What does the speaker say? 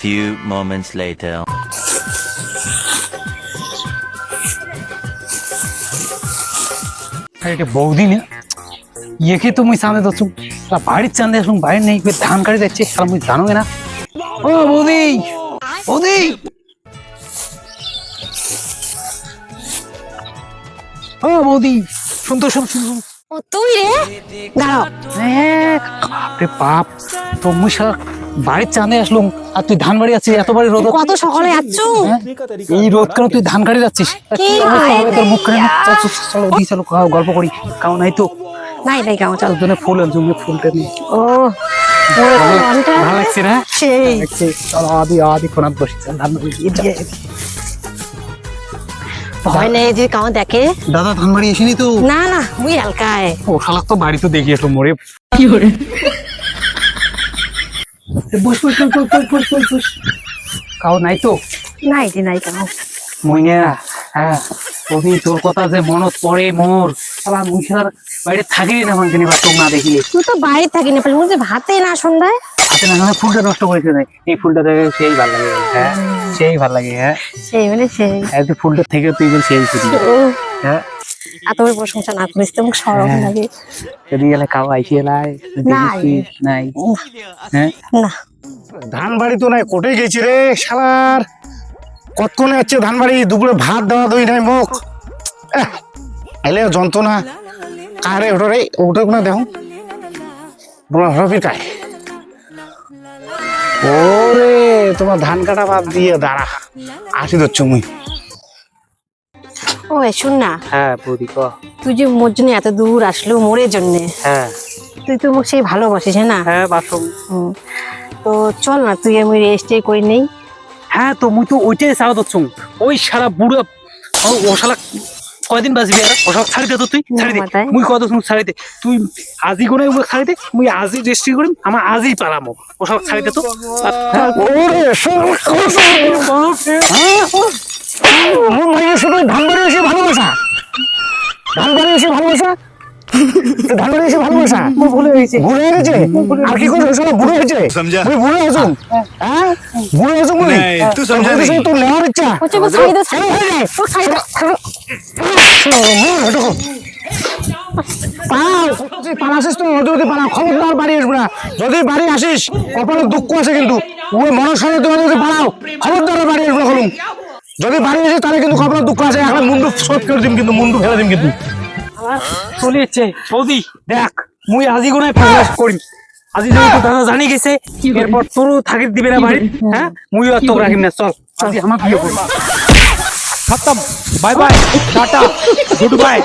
Few moments later. এটা বৌদি না? ইয়েকে তো মুই সামনে তো বাড়ির চান্দে আসুন বাইরে নেই ধান কাটি যাচ্ছে আর মুই জানো না। ও বৌদি বৌদি! ও বৌদি শুনতো শুন শুন শুন। ও তুই রে? দাঁড়াও। হ্যাঁ, বাপরে বাপ তো সারা বাড়ির চাঁদে আসলুম আর তুই ধান বাড়ি আছিস এত বাড়ি রোদ কত সকালে যাচ্ছ হ্যাঁ? এই রোদ কেন তুই ধান কাটি যাচ্ছিস হয়? তোর মুখ কেন চলো দি চলো গল্প করি। কাউ নাই তো। নাই নাই কেমন চল। জন্য ফুল আনছি ফুলটা নিয়ে ও ভালো লাগছে না সেই। চলো আদি আদি কোনাত বসি ধান বাড়ি দিয়ে। ভয় নেই যদি কাউকে দেখে। দাদা ধান বাড়ি এসেনি তো? না না ওই হালকায়। ও শালাক তো বাড়ি তো দেখে এলো মরে। কি করে? বস বস বস বস বস বস কাউ নাই তো? নাই দি নাই কাউ মইনা হ্যাঁ। কবি তোর কথা যে মনত পড়ে মোর শালা মুখার বাইরে থাকি না মানে বা তোর না দেখিলে। তুই তো বাইরে থাকি না বলছে ভাতে না সন্ধ্যায়? হাতে না না ফুলটা নষ্ট করেছে না এই ফুলটা দেখে সেই ভালো লাগে হ্যাঁ? সেই ভালো লাগে হ্যাঁ? সেই মানে সেই। এই তুই ফুলটা থেকে তুই বল সেই খুশি হ্যাঁ? এত বড় প্রশংসা না করিস তো মুখ সরম হ্যাঁ। লাগে যদি গেলে খাও আইসি এলাই নাই। নাই হ্যাঁ? না। ধান বাড়ি তো নাই কোটে গেছি রে শালার। কতক্ষণে যাচ্ছে ধান বাড়ি দুপুরে ভাত দেওয়া দই নাই মুখ এলে যন্ত্রণা। কারে ওটা রে ওটা কোনো দেখো। তোমার হরফি কায় ওরে তোমার ধান কাটা বাদ দিয়ে দাঁড়া। আসি দচ্ছ মুই। ও এ শুন না। হ্যাঁ বৌদি ক। তুই যে মোর জন্য এত দূর আসলো মোরের জন্য হ্যাঁ। তুই তো মোক সেই ভালোবাসিস হ্যাঁ না? হ্যাঁ বাসম তো চল না তুই আমি রেস্টে করে নেই। হ্যাঁ তো মুই তো ওইটাই চাওয়া দচ্ছ ওই সারা বুড়ো ও ও শালা কয়দিন বাঁচবি আর ও সব ছাড়ি দে তো তুই ছাড়ি দে মুই কত শুন ছাড়ি দে তুই আজি কোনে ওগুলো ছাড়ি দে মুই আজি রেজিস্ট্রি করিম আমার আজই পালামো ও সব ছাড়ি দে তো হ্যাঁ, ওরে শুধু ধান বাড়ি এসে ভালোবাসা ধান বাড়ি এসে ভালোবাসা ধান বাড়ি এসে ভালোবাসা ভুলে গেছে বুড়ো হয়ে গেছে আর কি করছ শোনো হয়েছে বুড়ো হয়েছো হ্যাঁ হয়েছো বলি তুই সমঝা তোর ইচ্ছা তুই যদি খবরদার বাড়ি আসবে না যদি বাড়ি আসিস কপালে দুঃখ আছে কিন্তু ওই মনের সঙ্গে তোমার যদি পালাও খবরদার বাড়ি আসবে না যদি বাড়ি আসিস তাহলে কিন্তু কপালে দুঃখ আছে এখন মুন্ডু শোধ করে দিম কিন্তু মুন্ডু ফেলে দিম কিন্তু চলে সৌদি দেখ মুই আজি কোনে ফাঁস করি আজি যদি তোর দাদা জানি গেছে এরপর তোরও থাকি দিবে না বাড়ি হ্যাঁ মুইও আর তোকে রাখিম না? চল আজি আমার বিয়ে করি খতম। Bye bye ta ta. Good bye.